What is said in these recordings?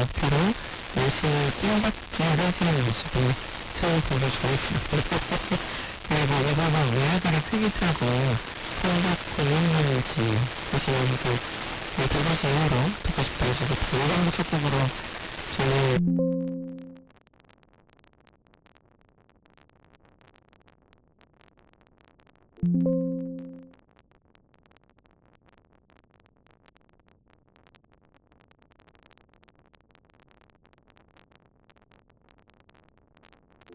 목표로 열심히 띵박질 하시는 모습이 참 보기 좋았습니다. 그리고 이거는 외야들의 크기 차고 통닭고 있는지 보시면서 이 도서시 이후로 듣고 싶다 하셔서 당장 첫 곡으로 저는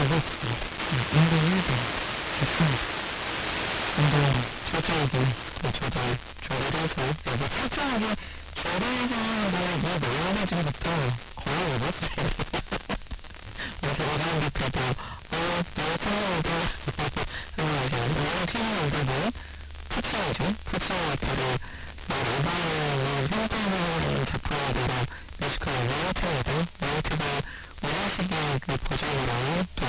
고 운동해도 좋습니다. 운동 철저하게 또 저도 조리해서 여기 철저하게 조리해서 뭐 놀라가지고부터 거의 못했어요. 그래서 요즘 대표도 어, 이제 너무 필요하다고 풋살이죠. 풋살 대표를 일반인을 현대인을 작품으로 뮤지컬 그 버전으로 또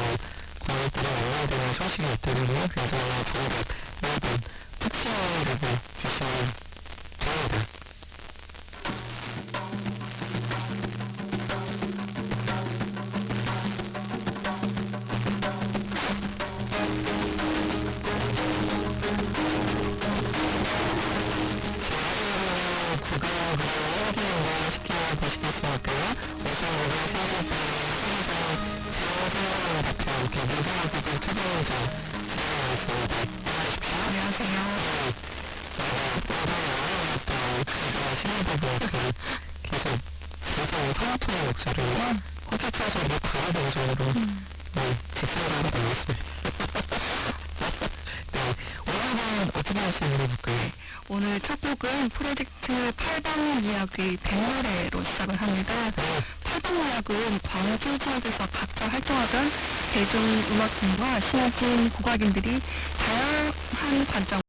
관객들이 만나되는 소식이 있더라고요. 그래서 정답 여러분 특수라고 주시면 됩니다. 보시겠습니까? 우선 세상을 대표 오늘은 어떻게 하시는 해볼까요? 오늘 첫 곡은 프로젝트 팔방 이야기 백노래로 시작을 합니다. 이야기는 광주 지역에서 각자 활동하던 대중음악인과 신진 국악인들이 다양한 관점